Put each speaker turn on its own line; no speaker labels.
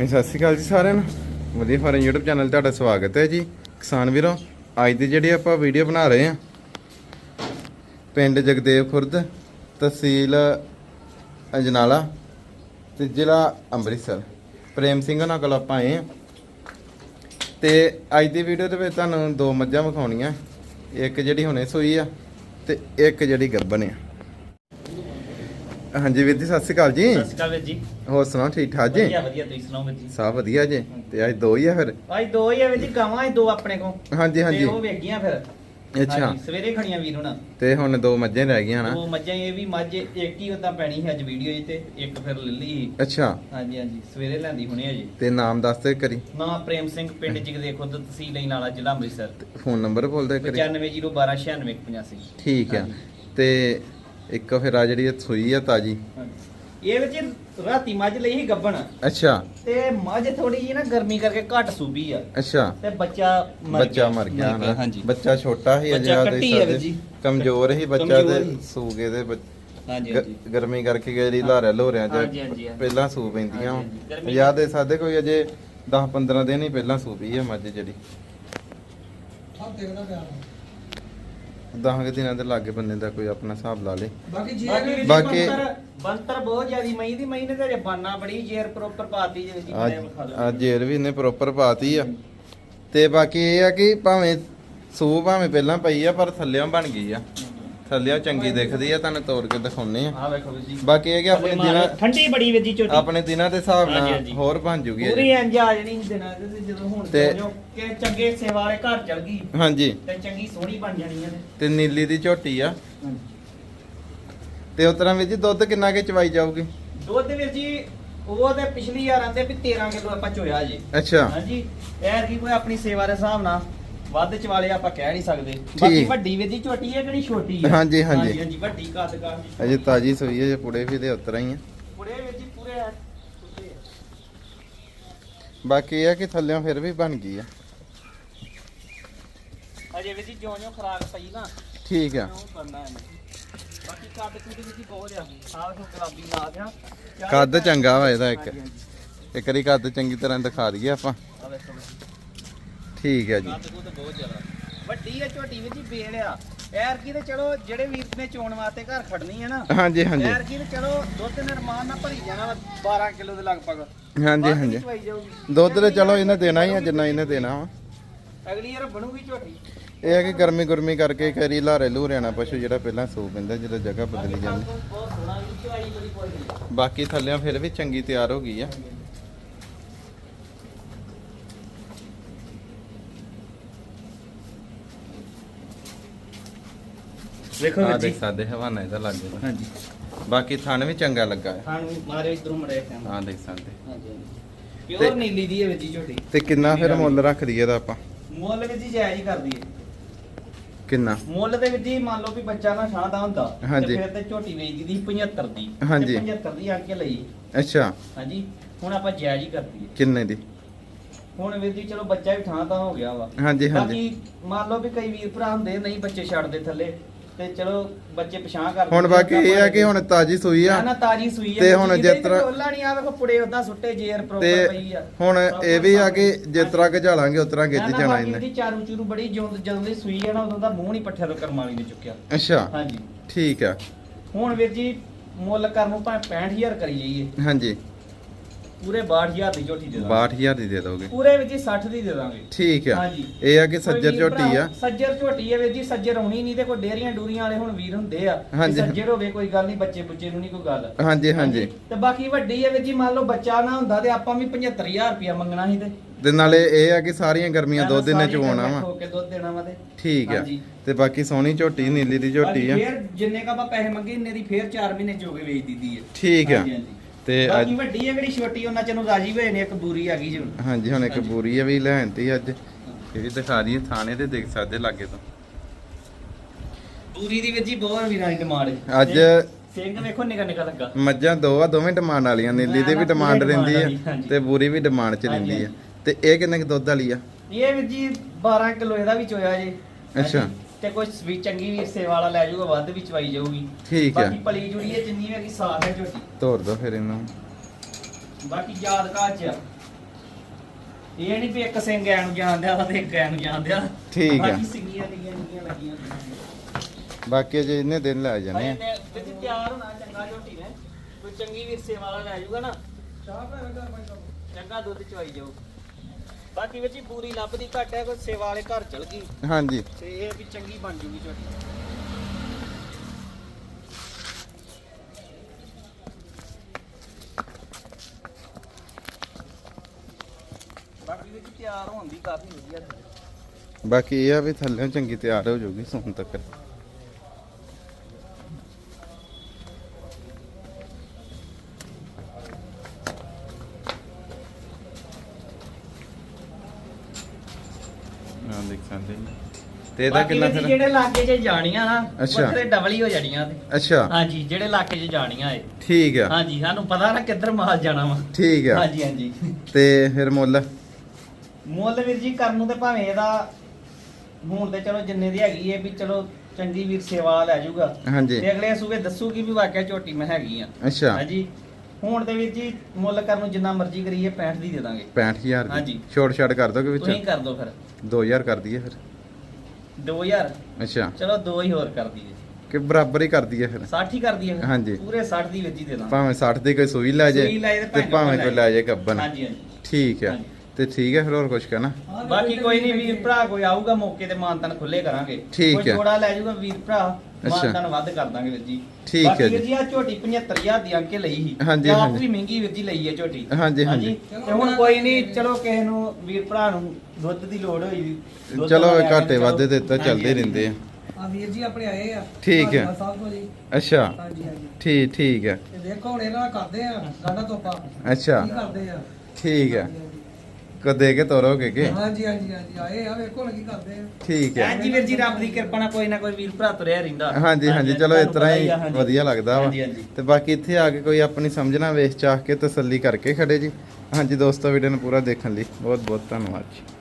ਹਾਂਜੀ, ਸਤਿ ਸ਼੍ਰੀ ਅਕਾਲ ਜੀ ਸਾਰਿਆਂ ਨੂੰ। ਵਧੀਆ ਫਾਰਮ YouTube ਚੈਨਲ 'ਤੇ ਤੁਹਾਡਾ ਸਵਾਗਤ ਹੈ ਜੀ। ਕਿਸਾਨ ਵੀਰੋ ਅੱਜ ਦੀ ਜਿਹੜੀ ਆਪਾਂ ਵੀਡੀਓ ਬਣਾ ਰਹੇ ਹਾਂ ਪਿੰਡ ਜਗਦੇਵ ਖੁਰਦ ਤਹਿਸੀਲ ਅਜਨਾਲਾ ਤੇ ਜ਼ਿਲ੍ਹਾ ਅੰਮ੍ਰਿਤਸਰ। ਪ੍ਰੇਮ ਸਿੰਘ ਉਹਨਾਂ ਕੋਲ ਆਪਾਂ ਆਏ ਹਾਂ। ਤੇ ਅੱਜ ਦੀ ਵੀਡੀਓ ਦੇ ਵਿੱਚ ਤੁਹਾਨੂੰ ਦੋ ਮੱਝਾਂ ਵਿਖਾਉਣੀਆਂ ਇੱਕ ਜਿਹੜੀ ਹੁਣੇ ਸੂਈ ਆ ਤੇ ਇੱਕ ਜਿਹੜੀ ਗੱਭਣ ਆ। ਹਾਂਜੀ ਵੀਰ ਜੀ ਸਤਿ ਸ਼੍ਰੀ ਅਕਾਲ ਜੀ।
ਸਤਿ ਸ਼੍ਰੀ ਅਕਾਲ ਵੀਰ ਜੀ।
ਹੋਰ ਸੁਣਾਓ ਠੀਕ ਠਾਕ ਜੀ?
ਵਧੀਆ ਵਧੀਆ ਤੁਸੀਂ ਸੁਣਾਓ ਵੀਰ ਜੀ?
ਸਭ ਵਧੀਆ ਜੀ। ਤੇ ਅੱਜ ਦੋ ਹੀ ਆ ਫਿਰ?
ਅੱਜ ਦੋ ਹੀ ਆ ਵੀਰ ਜੀ ਗਾਵਾਂ ਦੋ ਆਪਣੇ ਕੋ
ਹਾਂਜੀ ਹਾਂਜੀ।
ਤੇ ਉਹ ਵੇਗੀਆਂ ਫਿਰ।
ਅੱਛਾ।
ਹਾਂਜੀ, ਸਵੇਰੇ ਖੜੀਆਂ ਵੀਰ ਹੁਣ।
ਤੇ ਹੁਣ ਦੋ ਮੱਝਾਂ ਰਹਿ ਗਈਆਂ ਨਾ।
ਉਹ ਮੱਝਾਂ ਇਹ ਵੀ ਮੱਝ ਇੱਕ ਹੀ ਉਦਾਂ ਪੈਣੀ ਸੀ ਅੱਜ ਵੀਡੀਓ 'ਚ ਤੇ ਇੱਕ ਫਿਰ ਲੈ ਲਈ
ਅੱਛਾ।
ਹਾਂਜੀ ਹਾਂਜੀ ਸਵੇਰੇ ਲੈਂਦੀ ਹੁਣੇ ਅਜੇ
ਤੇ ਨਾਮ ਦੱਸ ਦੇ ਕਰੀ
ਨਾਂ ਪ੍ਰੇਮ ਸਿੰਘ ਪਿੰਡ ਜਿਗਦੇ ਖੁਦ ਤਹਿਸੀਲ ਲਈ ਨਾਲਾ ਜ਼ਿਲ੍ਹਾ ਅੰਮ੍ਰਿਤਸਰ।
ਫੋਨ ਨੰਬਰ ਬੋਲ ਦੇ ਕਰੀ
9501296185
ਠੀਕ ਆ। ਤੇ ਇੱਕ ਫਿਰ ਆ ਜਿਹੜੀ ਇਹ ਸੂਈ ਆ ਤਾਜੀ।
ਇਹ ਵਿੱਚ ਰਾਤੀ ਮੱਝ ਲਈ ਸੀ ਗੱਬਣ।
ਅੱਛਾ।
ਤੇ ਮੱਝ ਥੋੜੀ ਜੀ ਨਾ ਗਰਮੀ ਕਰਕੇ ਘੱਟ ਸੂਬੀ ਆ।
ਅੱਛਾ।
ਤੇ ਬੱਚਾ ਮਰ
ਬੱਚਾ ਮਰ ਗਿਆ ਹਨਾ?
ਹਾਂਜੀ।
ਬੱਚਾ ਛੋਟਾ ਸੀ ਅਜੇ
ਬੱਚਾ
ਆ
ਕੱਟੀ। ਵੀਰ ਜੀ।
ਕਮਜ਼ੋਰ ਸੀ ਬੱਚਾ ਤੇ
ਸੀ।
ਸੂਗੇ ਦੇ ਬੱਚ-
ਹਾਂਜੀ ਹਾਂਜੀ।
ਗਰਮੀ ਕਰਕੇ ਜਿਹੜੀ ਲਾਰਿਆ ਲੋਰਿਆਂ ਚ। ਪਹਿਲਾਂ ਸੂ ਪੈਂਦੀਆਂ ਯਾਦ ਦੇ ਸਾਡੇ ਕੋਈ ਅਜੇ 10 15 ਦਿਨ ਹੀ ਪਹਿਲਾਂ ਸੂ ਪਈ ਆ ਮੱਝ ਜਿਹੜੀ। ਦਸਾਂ ਕੁ ਦਿਨਾਂ ਦੇ ਲਾਗੇ ਬੰਦੇ ਦਾ ਕੋਈ ਆਪਣਾ ਹਿਸਾਬ ਲਾ ਲੇ।
ਬਾਕੀ ਜੀ
ਬੰਤਰ ਬੰਤਰ ਬਹੁਤ ਜ਼ਿਆਦੀ ਮਈ ਦੀ ਮਈ ਨੇ ਤੇ ਬਾਨਾ ਬੜੀ ਜੇਰ ਪ੍ਰੋਪਰ ਪਾਤੀ ਜੇ ਜੀ
ਅੱਜ। ਅੱਜ ਜੇਰ ਵੀ ਇਹਨੇ ਪ੍ਰੋਪਰ ਪਾਤੀ ਆ। ਤੇ ਬਾਕੀ ਇਹ ਆ ਕਿ ਭਾਵੇਂ ਸੂ ਭਾਵੇਂ ਪਹਿਲਾਂ ਪਈ ਆ ਪਰ ਥੱਲਿਓਂ ਬਣ ਗਈ ਆ। ਥੱਲਿਓਂ ਚੰਗੀ ਦਿਖਦੀ ਆ ਤੁਹਾਨੂੰ ਤੋੜ ਕੇ ਦਿਖਾਉਨੇ ਆ।
ਆਹ ਵੇਖੋ ਜੀ।
ਬਾਕੀ ਇਹ ਕਿ ਆਪਣੇ ਦਿਨਾਂ
ਠੰਡੀ ਬੜੀ ਜੀ ਝੋਟੀ।
ਆਪਣੇ ਦਿਨਾਂ ਦੇ ਹਿਸਾਬ
ਹਾਂਜੀ,
ਨਾਲ
ਹਾਂਜੀ।
ਹੋਰ ਬਣ ਜੂਗੀ
ਪੂਰੀ। ਇੰਜ ਆ ਜਿਹੜੀ ਦਿਨਾਂ ਦੇ ਤੇ ਜਦੋਂ ਹੁਣ
ਤੇ-
ਜੋ ਕਿ ਚੰਗੇ ਸੇਵਾ ਵਾਲੇ ਘਰ ਚਲ ਗਈ
ਹਾਂਜੀ।
ਤੇ ਚੰਗੀ ਸੋਹਣੀ ਬਣ ਜਾਣੀ ਨੇ
ਤੇ ਨੀਲੀ ਦੀ ਝੋਟੀ ਆ। ਤੇ ਉਤਰਾਂ ਵਿੱਚ ਦੁੱਧ ਕਿੰਨਾ ਕੇ ਚਵਾਈ ਜਾਊਗੀ?
ਦੁੱਧ ਵੀਰ ਜੀ ਉਹ ਤੇ ਪਿਛਲੀ ਵਾਰ ਆਂਦੇ ਵੀ 13 ਕਿਲੋ ਆਪਾਂ ਚੋਇਆ ਜੀ।
ਅੱਛਾ।
ਹਾਂਜੀ। ਐਰ ਕੀ ਕੋਈ ਆਪਣੀ ਸੇਵਾ ਦੇ ਹਿਸਾਬ ਨਾਲ ਵੱਧ ਚਵਾਲੇ ਆਪਾਂ ਕਹਿ ਨਹੀਂ ਸਕਦੇ। ਬਾਕੀ। ਵੱਡੀ ਜੀ ਝੋਟੀ ਹੈ ਕਿਹੜੀ ਛੋਟੀ ਹੈ?
ਹਾਂਜੀ, ਹਾਂਜੀ।
ਹਾਂਜੀ ਵੱਡੀ ਕੱਦ ਕਾਠ ਦੀ
ਅਜੇ ਤਾਜੀ ਸੂਈ ਹੈ ਜੇ ਪੁੜੇ ਵੀ ਦੇ ਉਤਰਾਂ ਹੀ ਆ।
ਪੁੜੇ ਜੀ ਪੂਰੇ ਆ
ਬਾਕੀ ਇਹ ਆ ਕਿ ਥੱਲਿਓਂ ਫਿਰ ਵੀ ਬਣ ਗਈ ਆ।
ਅਜੇ ਵੀਰ ਜੀ ਜਿਉਂ ਜਿਉਂ ਖਰਾਕ ਪਈ ਨਾ
ਠੀਕ ਆ।
ਉਹ ਹੈ। ਬਾਕੀ ਕੱਦ ਕੁੱਦ ਵੀਰ ਜੀ ਬਹੁਤ ਆ। ਆਹ ਦੇਖੋ ਗੁਲਾਬੀ ਨਾ ਦਿਆਂ
ਕੱਦ ਚੰਗਾ ਵਾ ਇਹਦਾ ਇੱਕ। ਇੱਕ ਵਾਰੀ ਕੱਦ ਚੰਗੀ ਤਰ੍ਹਾਂ ਦਿਖਾ ਦਈਏ ਆਪਾਂ।
ਵੇਖੋ।
ਠੀਕ ਹੈ ਜੀ।
ਕੱਦ ਕੁੱਦ ਬਹੁਤ ਜ਼ਿਆਦਾ। ਵੱਡੀ ਆ ਝੋਟੀ ਜੀ ਬੇਲ ਆ ਐਰ ਕੀ ਤੇ ਚਲੋ ਜਿਹੜੇ ਵੀਰ ਨੇ ਚੋਣ ਵਾਸਤੇ ਘਰ ਖੜਨੀ ਹੈ ਨਾ
ਹਾਂਜੀ ਹਾਂਜੀ।
ਐਰ ਕੀ ਤੇ ਚਲੋ ਦੁੱਧ ਨਿਰਮਾਨ ਨਾਲ ਭਰੀ ਜਾਣਾ ਵਾ 12 ਕਿਲੋ ਦੇ ਲਗਭਗ।
ਹਾਂਜੀ ਹਾਂਜੀ।
ਵਿੱਚ।
ਦੁੱਧ ਤੇ ਚਲੋ ਇਹਨੇ ਦੇਣਾ ਹੀ ਆ ਜਿੰਨਾ ਇਹਨੇ ਦੇਣਾ ਵਾ।
ਅਗਲੀ ਵਾਰ ਬਣੂਗੀ ਝੋਟੀ।
ਇਹ ਹੈ ਕਿ ਗਰਮੀ ਗੁਰਮੀ ਕਰਕੇ ਕਰੀ ਲਾਰੇ ਲੂਰਿਆਣਾ ਪਸ਼ੂ ਜਿਹੜਾ ਪਹਿਲਾਂ ਸੂ ਪੈਂਦਾ ਜਦੋਂ ਜਗ੍ਹਾ ਬਦਲੀ ਜਾਂਦੀ। ਬਾਕੀ ਥੱਲਿਓਂ ਫਿਰ ਵੀ ਚੰਗੀ ਤਿਆਰ ਹੋ ਗਈ ਆ।
ਵੇਖੋ
ਆ ਦੇਖ ਸਕਦੇ ਹਵਾਨਾ ਇਹਦਾ ਲੱਗ ਜਾਂਦਾ
ਹਾਂਜੀ।
ਬਾਕੀ ਥਣ ਵੀ ਚੰਗਾ ਲੱਗਾ ਹੈ।
ਖਾਣ ਮਾਰੇ ਇਧਰੋਂ ਮੜੇ
ਆ ਦੇਖ ਸਕਦੇ।
ਹਾਂਜੀ ਪਿਓਰ ਨੀਲੀ ਦੀ ਹੈ ਜੀ ਝੋਟੀ।
ਤੇ ਕਿੰਨਾ ਫਿਰ ਮੁੱਲ ਰੱਖ ਦਈਏ ਦਾ ਆਪਾਂ?
ਮੁੱਲ ਵੀਰ ਜੀ ਜਾਇਜ਼ ਹੀ ਕਰਦੀ ਹੈ
ਕਿੰਨਾ?
ਮੁੱਲ ਦੇ ਵਿੱਚ ਜੀ ਮੰਨ ਲਓ ਵੀ ਬੱਚਾ ਨਾ ਸ਼ਾਹ ਦਾ ਹੁੰਦਾ
ਹਾਂਜੀ।
ਤੇ ਫਿਰ ਤੇ ਝੋਟੀ ਵੇਚਦੀ ਦੀ 75 ਦੀ।
ਹਾਂਜੀ।
75 ਦੀ ਆ ਕੇ ਲਈ।
ਅੱਛਾ।
ਹਾਂਜੀ। ਹੁਣ ਆਪਾਂ ਜਾਇਜ਼ ਹੀ ਕਰਦੀ ਹੈ
ਕਿੰਨੇ ਦੀ?
ਹੁਣ ਵੀਰ ਜੀ ਚਲੋ ਬੱਚਾ ਵੀ ਠਾਂ ਤਾਂ ਹੋ ਗਿਆ ਵਾ।
ਹਾਂਜੀ ਹਾਂਜੀ।
ਬਾਕੀ ਮੰਨ ਲਓ ਵੀ ਕਈ ਵੀਰ ਭਰਾ ਹੁੰਦੇ ਨਹੀਂ ਬੱਚੇ ਛੱਡਦੇ ਥੱਲੇ। ਤੇ ਚਲੋ ਬੱਚੇ ਪਛਾਣ ਕਰ
ਹੁਣ ਬਾਕੀ ਇਹ ਆ ਕਿ ਹੁਣ ਤਾਜੀ ਸੂਈ ਆ।
ਨਾ ਤਾਜੀ ਸੂਈ ਆ
ਤੇ ਹੁਣ ਜਿਸ ਤਰ੍ਹਾਂ-
ਟੋਲਾ ਨਹੀਂ ਆ ਵੇਖੋ ਪੁੜੇ ਉਦਾਂ ਸੁੱਟੇ ਜੇਰ ਪ੍ਰੋਪਰ ਪਈ ਆ।
ਹੁਣ ਇਹ ਵੀ ਆ ਕਿ ਜਿਸ ਤਰ੍ਹਾਂ ਗਜਾਲਾਂਗੇ ਉਸ ਤਰ੍ਹਾਂ
ਨਾ,
ਜਾਣਾ ਇਹਨੇ।
ਇਹਦੀ ਚਾਰੂ ਚੂਰੂ ਬੜੀ ਜਦੋਂ ਜਦੋਂ ਦੀ ਸੂਈ ਆ ਨਾ ਉਦੋਂ ਦਾ ਮੂੰਹ ਨਹੀਂ ਪੱਠਿਆ ਤੋਂ ਕਰਮ ਵਾਲੀ ਨੇ ਚੁੱਕਿਆ।
ਅੱਛਾ।
ਹਾਂਜੀ।
ਠੀਕ ਆ।
ਹੁਣ ਵੀਰ ਜੀ ਮੁੱਲ ਕਰਨ ਨੂੰ ਭਾਵੇਂ 65000 ਕਰੀ ਜਾਈਏ।
ਹਾਂਜੀ।
ਪੂਰੇ 62000 ਦੀ ਝੋਟੀ ਦੇ ਦਾਂਗੇ।
62000 ਦੀ ਦੇ ਦੋਗੇ।
ਪੂਰੇ ਵਿੱਚ ਜੀ 60 ਦੀ ਦੇ ਦਾਂਗੇ।
ਠੀਕ ਆ।
ਹਾਂਜੀ।
ਇਹ ਆ ਕਿ
ਕੋਈ
ਸੱਜਰ
ਵੀਰ
ਝੋਟੀ
ਭਰਾ-
ਆ।
ਸੱਜਰ ਝੋਟੀ ਹੈ ਵੀਰ ਜੀ ਸੱਜਰ ਆਉਣੀ ਨਹੀਂ ਤੇ ਕੋਈ ਡੇਰੀਆਂ ਡੂਰੀਆਂ ਵਾਲੇ ਹੁਣ ਵੀਰ ਹੁੰਦੇ ਆ। ਕਿ
ਹਾਂਜੀ।
ਸੱਜਰ ਹੋਵੇ ਕੋਈ ਗੱਲ ਨਹੀਂ ਬੱਚੇ ਬੁੱਚੇ ਨੂੰ ਨਹੀਂ ਕੋਈ ਗੱਲ।
ਹਾਂਜੀ ਹਾਂਜੀ।
ਤੇ ਬਾਕੀ ਵੱਡੀ ਹੈ ਵੀਰ ਜੀ ਮੰਨ ਲਓ ਬੱਚਾ ਨਾ ਹੁੰਦਾ ਤੇ ਆਪਾਂ ਵੀ 75000 ਰੁਪਇਆ ਮੰਗਣਾ ਸੀ ਤੇ।
ਨਾਲੇ ਇਹ ਆ ਕਿ ਸਾਰੀਆਂ ਗਰਮੀਆਂ ਦੋ ਦਿਨਾਂ ਚ
ਗਰਮੀਆਂ
ਵਾ।
ਠੋਕ ਕੇ ਦੁੱਧ ਦੇਣਾ ਵਾ ਤੇ।
ਠੀਕ ਆ। ਤੇ ਬਾਕੀ ਸੋਹਣੀ ਝੋਟੀ ਨੀਲੀ ਦੀ ਝੋਟੀ ਆ।
ਫੇਰ ਜਿੰਨੇ ਕਾ ਆਪਾਂ ਪੈਸੇ ਮੰਗੇ ਇੰਨੇ ਦੀ ਫੇਰ 4 ਮਹੀਨੇ ਚ ਹੋ ਕੇ ਵੇਚ ਦਿੱਤੀ ਹੈ
ਠੀਕ ਆ। ਤੇ
ਬਾਕੀ
ਅੱਜ
ਵੱਡੀ ਹੈ ਕਿਹੜੀ ਛੋਟੀ ਉਹਨਾਂ ਚ ਨੂੰ ਰਾਜੀ ਹੋਏ ਨੇ ਇੱਕ ਬੂਰੀ ਆ ਗਈ ਜੀ ਹੁਣ।
ਹਾਂਜੀ ਹੁਣ ਇੱਕ। ਬੂਰੀ ਆ ਵੀ ਲੈਣਤੀ ਅੱਜ। ਇਹ ਵੀ ਦਿਖਾ ਦਈਏ ਥਾਣੇ ਤੇ ਦੇਖ ਸਕਦੇ ਲਾਗੇ ਤੋਂ।
ਬੂਰੀ ਦੀ ਵੀਰ ਜੀ ਬਹੁਤ ਵੀਰਾਂ ਦੀ ਡਿਮਾਂਡ ਹੈ
ਅੱਜ
ਸਿੰਘ ਵੇਖੋ ਨਿਕਾ ਨਿਕਾ ਲੱਗਾ।
ਮੱਝਾਂ ਦੋ ਆ ਦੋਵੇਂ ਡਿਮਾਂਡ ਵਾਲੀਆਂ ਨੀਲੀ ਦੀ ਵੀ ਡਿਮਾਂਡ ਰਹਿੰਦੀ ਆ। ਤੇ ਬੂਰੀ ਵੀ ਡਿਮਾਂਡ ਚ ਰਹਿੰਦੀ ਆ। ਤੇ ਇਹ ਕਿੰਨੇ ਕੁ ਦੁੱਧ ਵਾਲੀ ਆ?
ਇਹ ਵੀਰ ਜੀ 12 ਕਿਲੋ ਇਹਦਾ ਵੀ ਚੋਇਆ ਜੀ।
ਅੱਛਾ।
ਤੇ ਕੁਝ ਵੀ ਚੰਗੀ ਵੀ ਸੇਵਾ ਵਾਲਾ ਲੈ ਜਾਊਗਾ ਵੱਧ ਵੀ ਚਵਾਈ ਜਾਊਗੀ।
ਠੀਕ ਆ।
ਬਾਕੀ ਪਲੀ ਜੁੜੀ ਹੈ ਜਿੰਨੀ ਵੀ ਹੈਗੀ ਸਾਫ਼ ਹੈ ਝੋਟੀ।
ਤੋਰ ਦੋ ਫਿਰ ਇਹਨੂੰ।
ਬਾਕੀ ਯਾਦ ਕਾਚ ਆ। ਇਹ ਨਹੀਂ ਵੀ ਇੱਕ ਸਿੰਘ ਐ ਨੂੰ ਜਾਣਦਿਆ ਵਾ ਤੇ ਇੱਕ ਐ ਨੂੰ ਜਾਣਦਿਆ
ਠੀਕ ਆ।
ਬਾਕੀ ਸਿੰਘੀਆਂ ਨਿੱਕੀਆਂ ਨਿੱਕੀਆਂ ਲੱਗੀਆਂ।
ਬਾਕੀ ਜੇ ਇਹਨੇ ਦਿਨ ਲੈ ਜਾਣੇ ਆ।
ਭਾਈ ਨੇ ਤੇ ਤਿਆਰ ਹੋਣਾ ਚੰਗਾ ਝੋਟੀ ਨੇ। ਕੋਈ ਚੰਗੀ ਵੀਰ ਸੇਵਾ ਵਾਲਾ ਲੈ ਜਾਊਗਾ ਨਾ। ਚੰਗਾ ਦੁੱਧ ਚਵਾਈ ਜਾਊ। ਬਾਕੀ ਵਿੱਚ ਪੂਰੀ ਲੱਭਦੀ ਘੱਟ ਹੈ ਕੋਈ ਸੇਵਾ ਵਾਲੇ ਘਰ ਚਲ ਗਈ।
ਹਾਂਜੀ।
ਤੇ ਇਹ ਵੀ ਚੰਗੀ ਬਣ ਜੂਗੀ ਝੋਟੀ ਬਾਕੀ ਵਿੱਚ ਤਿਆਰ ਹੋਣ ਦੀ ਕਾਫੀ ਵਧੀਆ।
ਬਾਕੀ ਇਹ ਆ ਵੀ ਥੱਲੇ ਚੰਗੀ ਤਿਆਰ ਹੋ ਜਾਊਗੀ ਸੋਨ ਤੱਕ। ਦੇਖ ਸਕਦੇ ਜੀ। ਤੇ ਇਹਦਾ
ਬਾਕੀ
ਕਿੰਨਾ
ਵਿੱਚ
ਫਿਰ?
ਜਿਹੜੇ ਇਲਾਕੇ 'ਚ ਜਾਣੀਆਂ ਨਾ
ਅੱਛਾ।
ਵੱਖਰੇ ਡਬਲ ਹੀ ਹੋ ਜਾਣੀਆਂ ਤੇ।
ਅੱਛਾ।
ਹਾਂਜੀ ਜਿਹੜੇ ਇਲਾਕੇ 'ਚ ਜਾਣੀਆਂ ਏ
ਠੀਕ ਆ।
ਹਾਂਜੀ ਸਾਨੂੰ ਪਤਾ ਨਾ ਕਿੱਧਰ ਮਾਲ ਜਾਣਾ ਵਾ।
ਠੀਕ ਆ।
ਹਾਂਜੀ ਹਾਂਜੀ।
ਤੇ ਫਿਰ ਮੁੱਲ?
ਮੁੱਲ ਵੀਰ ਜੀ ਕਰਨ ਨੂੰ ਤੇ ਭਾਵੇਂ ਇਹਦਾ ਹੁਣ ਤੇ ਚਲੋ ਜਿੰਨੇ ਦੀ ਹੈਗੀ ਏ ਵੀ ਚਲੋ ਚੰਗੀ ਵੀਰ ਸੇਵਾ ਲੈ ਜਾਊਗਾ।
ਹਾਂਜੀ।
ਤੇ ਅਗਲੇ ਸੂਬੇ ਦੱਸੂਗੀ ਵੀ ਵਾਕਿਆ ਝੋਟੀ ਮੈਂ ਹੈਗੀ ਆ।
ਅੱਛਾ।
ਹਾਂਜੀ। ਹੁਣ ਤੇ ਵੀਰ ਜੀ ਮੁੱਲ ਕਰਨ ਨੂੰ ਜਿੰਨਾ ਮਰਜ਼ੀ ਕਰੀਏ 65 ਦੀ ਦੇ ਦਾਂਗੇ।
65000
ਹਾਂਜੀ।
ਦੀ? ਛੋਟ ਕਰ ਦੋਗੇ
ਤੁਸੀਂ
ਵਿੱਚ
ਕਰ ਦਿਓ ਫਿਰ।
2000 ਕਰ ਦਈਏ ਫਿਰ।
2000
ਅੱਛਾ।
ਚਲੋ ਦੋ ਹੀ ਹੋਰ ਕਰ ਦਈਏ।
ਕਿ ਬਰਾਬਰ ਹੀ ਕਰ ਦਈਏ ਫਿਰ?
60 ਹੀ ਕਰ ਦਈਏ ਫਿਰ।
ਹਾਂਜੀ।
ਪੂਰੇ 60 ਦੀ ਵੀਰ ਜੀ ਦੇ ਦਾਂਗੇ।
ਭਾਵੇਂ 60 ਦੀ ਕੋਈ ਸੂਈ ਲੈ ਜੇ
ਸੂਈ ਲੈ ਜੇ
ਤੇ
ਭਾਵੇਂ
ਭਾਵੇਂ ਕੋਈ ਲੈ ਜੇ।
ਹਾਂਜੀ
ਗੱਬਨ
ਹਾਂਜੀ
ਠੀਕ ਆ।
ਹਾਂਜੀ।
ਤੇ ਠੀਕ ਹੈ ਫਿਰ ਹੋਰ ਕੁਝ ਕਹਿਣਾ?
ਬਾਕੀ ਕੋਈ ਨਹੀਂ ਵੀਰ ਭਰਾ ਕੋਈ ਆਊਗਾ ਮੌਕੇ ਤੇ ਮਾਨਤਨ ਖੁੱਲੇ ਕਰਾਂਗੇ।
ਠੀਕ
ਕੋਈ
ਹੈ।
ਲੈ ਜਾਊਗਾ ਵੀਰ ਭਰਾ।
ਅੱਛਾ।
ਮਾਨਤਨ ਵੱਧ ਕਰ ਦਾਂਗੇ ਵੀਰ ਜੀ
ਠੀਕ ਹੈ
ਬਾਕੀ
ਜੀ।
ਵੀਰ ਜੀ ਆ ਝੋਟੀ 75000 ਦੀ ਅੰਕੇ ਲਈ ਸੀ
ਹਾਂਜੀ,
ਤੇ ਆਪ
ਹਾਂਜੀ।
ਵੀ ਮਹਿੰਗੀ ਵੀਰ ਜੀ ਲਈ ਹੈ ਝੋਟੀ
ਹਾਂਜੀ, ਹਾਂਜੀ।
ਤੇ ਹੁਣ ਕੋਈ ਨਹੀਂ ਚਲੋ ਕਿਸੇ ਨੂੰ ਵੀਰ ਭਰਾ ਨੂੰ ਦੁੱਧ ਦੀ ਲੋੜ ਹੋਈ ਦੁੱਧ
ਚਲੋ
ਵਾਲਾ ਲੈ
ਘਾਟੇ
ਚਲੋ।
ਵਾਧੇ ਤੇ ਤਾਂ
ਹਾਂਜੀ,
ਚੱਲਦੇ
ਹਾਂਜੀ।
ਰਹਿੰਦੇ ਆ
ਆ ਵੀਰ ਜੀ ਆਪਣੇ ਆਏ ਆ
ਠੀਕ ਹੈ।
ਸਾਹਿਬ ਤੋਂ ਜੀ
ਅੱਛਾ
ਹਾਂਜੀ ਹਾਂਜੀ
ਠੀਕ ਠੀਕ ਹੈ
ਤੇ ਦੇਖੋ ਹੁਣ ਇਹਨਾਂ ਨਾਲ ਕਰਦੇ ਆ ਗਾਡਾ ਤੋਪਾ
ਅੱਛਾ
ਕੀ ਕਰਦੇ ਆ
ਠੀਕ ਹੈ। ਕੋ ਦੇ ਕੇ ਤੋਰੋਗੇ ਕਿ?
ਹਾਂਜੀ ਹਾਂਜੀ ਹਾਂਜੀ। ਆਏ ਆ ਵੇਖੋ ਕੀ ਕਰਦੇ ਆ।
ਠੀਕ ਹੈ।
ਹਾਂਜੀ ਵੀਰ ਜੀ ਰੱਬ ਦੀ ਕਿਰਪਾ ਨਾਲ ਕੋਈ ਨਾ ਕੋਈ ਵੀਰ ਭਰਾ ਤੁਰਿਆ ਰਹਿੰਦਾ।
ਹਾਂਜੀ ਹਾਂਜੀ। ਚਲੋ ਇਸ ਤਰ੍ਹਾਂ ਹੀ। ਵਧੀਆ ਲੱਗਦਾ ਵਾ।
ਹਾਂਜੀ ਹਾਂਜੀ।
ਤੇ ਬਾਕੀ ਇੱਥੇ ਆ ਕੇ ਕੋਈ ਆਪਣੀ ਸਮਝਣਾ ਵੇਖ ਚਾਹ ਕੇ ਤਸੱਲੀ ਕਰਕੇ ਖੜੇ ਜੀ। ਹਾਂਜੀ ਦੋਸਤੋ ਵੀਡੀਓ ਨੂੰ ਪੂਰਾ ਦੇਖਣ ਲਈ ਬਹੁਤ ਬਹੁਤ ਧੰਨਵਾਦ ਜੀ।